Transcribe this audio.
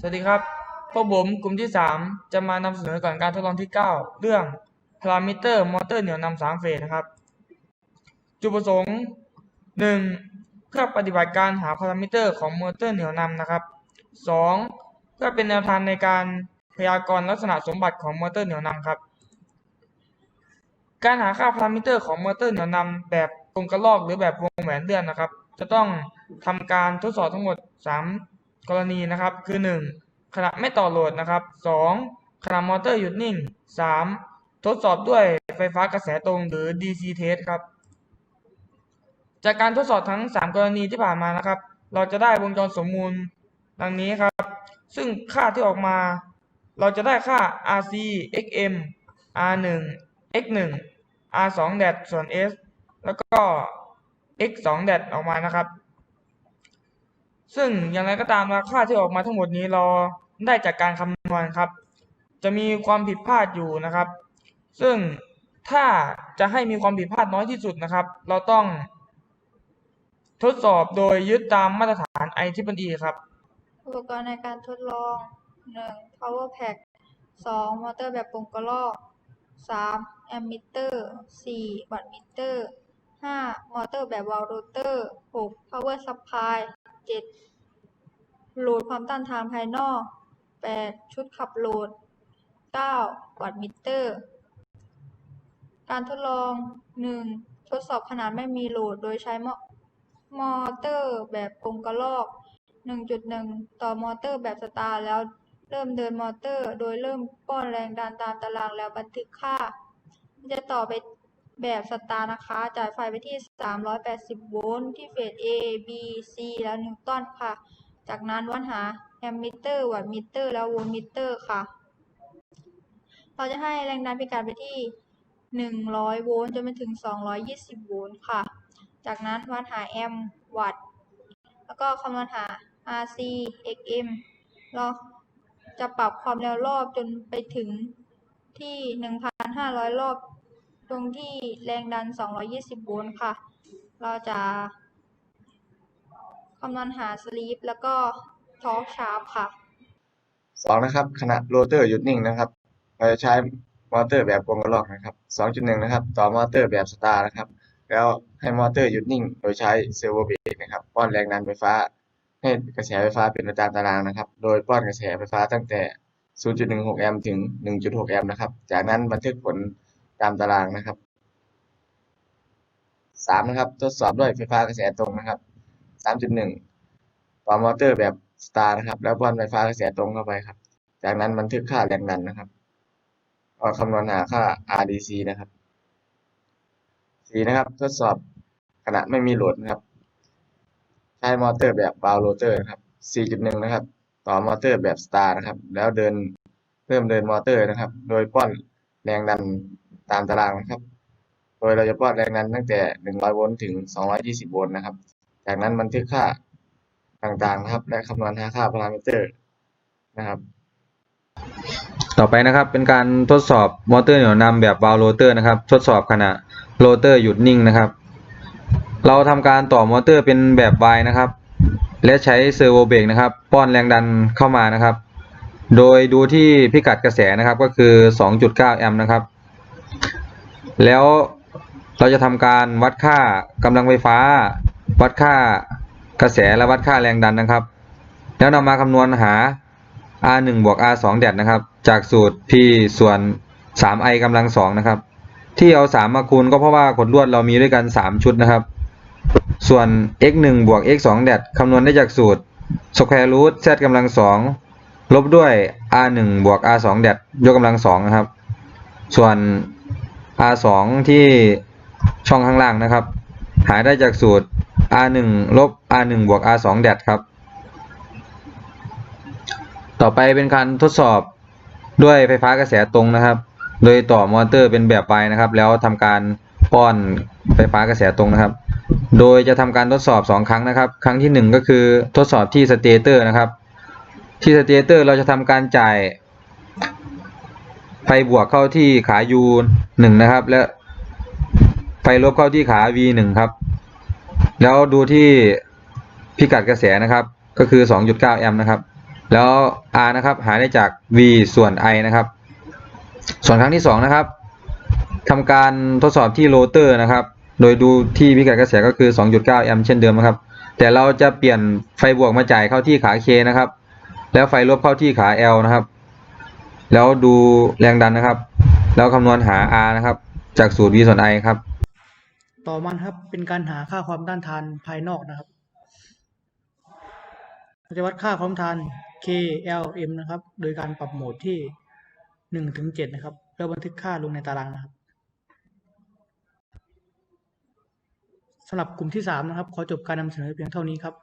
สวัสดีครับ พวกผมกลุ่มที่ 3 จะมานำเสนอก่อนการทดลองที่ 9 เรื่องพารามิเตอร์มอเตอร์เหนี่ยวนำสามเฟสนะครับ จุดประสงค์ 1. เพื่อปฏิบัติการหาพารามิเตอร์ของมอเตอร์เหนี่ยวนำนะครับ 2. เพื่อเป็นแนวทางในการพยากรณ์ลักษณะสมบัติของมอเตอร์เหนี่ยวนำครับ การหาค่าพารามิเตอร์ของมอเตอร์เหนี่ยวนำแบบตรงกระลอกหรือแบบวงแหวนเลื่อนนะครับ จะต้องทำการทดสอบทั้งหมด 3 กรณีนะครับคือ 1. ขณะไม่ต่อโหลดนะครับ 2. ขณะมอเตอร์หยุดนิ่ง 3. ทดสอบด้วยไฟฟ้ากระแสตรงหรือ DC test ครับ จากการทดสอบทั้ง 3 กรณีที่ผ่านมานะครับ เราจะได้วงจรสมมูลดังนี้ครับ ซึ่งค่าที่ออกมา เราจะได้ค่า RC XM R1 X1 R2 แดดส่วน S แล้วก็ X2 แดดออกมานะครับ ซึ่งอย่างไรก็ตามนะค่าที่ออกมาทั้งหมดนี้เราได้จากการคำนวณครับ จะมีความผิดพลาดอยู่นะครับ ซึ่งถ้าจะให้มีความผิดพลาดน้อยที่สุดนะครับ เราต้อง ทดสอบโดยยึดตามมาตรฐาน IEEE ครับ อุปกรณ์ในการทดลอง 1. power pack 2. มอเตอร์แบบปุ่มกระลอก 3. แอมมิเตอร์ 4. วัตต์มิเตอร์ 5. มอเตอร์แบบวาล์วโรเตอร์ 6. power supply 7. โหลดความต้านทานภายนอก 8. ชุดขับโหลด 9. วัตต์มิเตอร์ การทดลอง 1. ทดสอบขนาดไม่มีโหลดโดยใช้มอมอเตอร์แบบกลมกระลอก 1.1 ต่อมอเตอร์แบบสตาร์แล้วเริ่มเดินมอเตอร์ โดยเริ่มป้อนแรงดันตามตารางแล้วบันทึกค่า จะต่อไป แบบสตาร์นะคะ จ่ายไฟไปที่ 380 โวลต์ที่เฟส A B C แล้วนิวตันค่ะ จากนั้นวัดหาแอมมิเตอร์วัตต์มิเตอร์ แล้วโวลต์มิเตอร์ค่ะ เราจะให้แรงดันพิกัดไปที่ 100 โวลต์จนไปถึง 220 โวลต์ค่ะ จากนั้นวัดหาแอมป์วัตต์แล้วก็คำนวณหา RC XM เราจะปรับความเร็วรอบจนไปถึงที่ 1,500 รอบ ตรงที่แรงดัน 220 โวลต์ค่ะ เราจะคำนวณหาสลีปแล้วก็ทอร์กชาร์ปค่ะสองนะครับขณะโรเตอร์หยุดนิ่งนะครับ เราจะใช้มอเตอร์แบบวงกระลอกนะครับสองจุดหนึ่งนะครับ ต่อมอเตอร์แบบสตาร์นะครับ แล้วให้มอเตอร์หยุดนิ่ง โดยใช้เซอร์โวเบรกนะครับ ป้อนแรงดันไฟฟ้า ให้กระแสไฟฟ้าเป็นไปตามตารางนะครับ โดยป้อนกระแสไฟฟ้าตั้งแต่ 0.16 แอมป์ถึง 1.6 แอมป์นะครับ จากนั้นบันทึกผล ตามตารางนะครับสามนะครับ ทดสอบด้วยไฟฟ้ากระแสตรงนะครับ3.1ต่อมอเตอร์แบบสตาร์นะครับ แล้วป้อนไฟฟ้ากระแสตรงเข้าไปครับ จากนั้นบันทึกค่าแรงดันนะครับก็คำนวณหาค่า RDC นะครับสี่นะครับ ทดสอบขณะไม่มีโหลดนะครับ ใช้มอเตอร์แบบบาวโรเตอร์นะครับ4.1นะครับ ต่อมอเตอร์แบบสตาร์นะครับ แล้วเดินเริ่มเดินมอเตอร์นะครับ โดยป้อนแรงดัน ตามตารางนะครับ โดยเราจะป้อนแรงดันตั้งแต่ 100 โวลต์ถึง 220 โวลต์นะครับ จากนั้นบันทึกค่าต่างๆนะครับ และคำนวณหาค่าพารามิเตอร์นะครับ ต่อไปนะครับเป็นการทดสอบมอเตอร์เหนี่ยวนำแบบวาล์วโรเตอร์นะครับ ทดสอบขณะโรเตอร์หยุดนิ่งนะครับ เราทำการต่อมอเตอร์เป็นแบบ Y นะครับ และใช้เซอร์โวเบรกนะครับ ป้อนแรงดันเข้ามานะครับ โดยดูที่พิกัดกระแสนะครับก็คือ 2.9 แอมป์นะครับ แล้วเราจะทำการวัดค่ากำลังไฟฟ้า วัดค่ากระแสและวัดค่าแรงดันนะครับ แล้วนำมาคำนวณหา R1 บวก R2 แดดนะครับ จากสูตร P ส่วน 3i กำลังสองนะครับ ที่เอา 3 มาคูณก็เพราะว่าขดลวดเรามีด้วยกัน 3 ชุดนะครับ ส่วน x1 บวก x2 แดดคำนวณได้จากสูตร square root z กำลังสองลบด้วย r1 บวก r2 แดดยกกำลังสองนะครับ ส่วน r2 ที่ช่องข้างล่างนะครับ หาได้จากสูตร r1 ลบ r1 บวก r2 แดดครับ ต่อไปเป็นการทดสอบด้วยไฟฟ้ากระแสตรงนะครับ โดยต่อมอเตอร์เป็นแบบ Y นะครับ แล้วทำการป้อนไฟฟ้ากระแสตรงนะครับ โดยจะทำการทดสอบ 2 ครั้งนะครับ ครั้งที่ 1 ก็คือทดสอบที่สเตเตอร์นะครับ ที่สเตเตอร์เราจะทำการจ่าย ไฟบวกเข้าที่ขา U 1นะครับ และไฟลบเข้าที่ขา V 1ครับ แล้วดูที่พิกัดกระแสนะครับ ก็คือ 2.9 แอมป์นะครับ แล้ว r นะครับหาได้จาก v ส่วน i นะครับ ส่วนครั้งที่สองนะครับทำการทดสอบที่โรเตอร์นะครับ โดยดูที่พิกัดกระแสก็คือ 2.9 แอมป์เช่นเดิมนะครับ แต่เราจะเปลี่ยนไฟบวกมาจ่ายเข้าที่ขา K นะครับ แล้วไฟลบเข้าที่ขา L นะครับ แล้วดูแรงดันนะครับ แล้วคำนวณหา R นะครับ จากสูตร V ส่วน I ครับ ต่อมานะครับเป็นการหาค่าความต้านทานภายนอกนะครับเราจะวัดค่าความต้าน K L M นะครับ โดยการปรับโหมดที่หนึ่งถึงเจ็ดนะครับ แล้วบันทึกค่าลงในตารางนะครับสำหรับกลุ่มที่สามนะครับ ขอจบการนำเสนอเพียงเท่านี้ครับ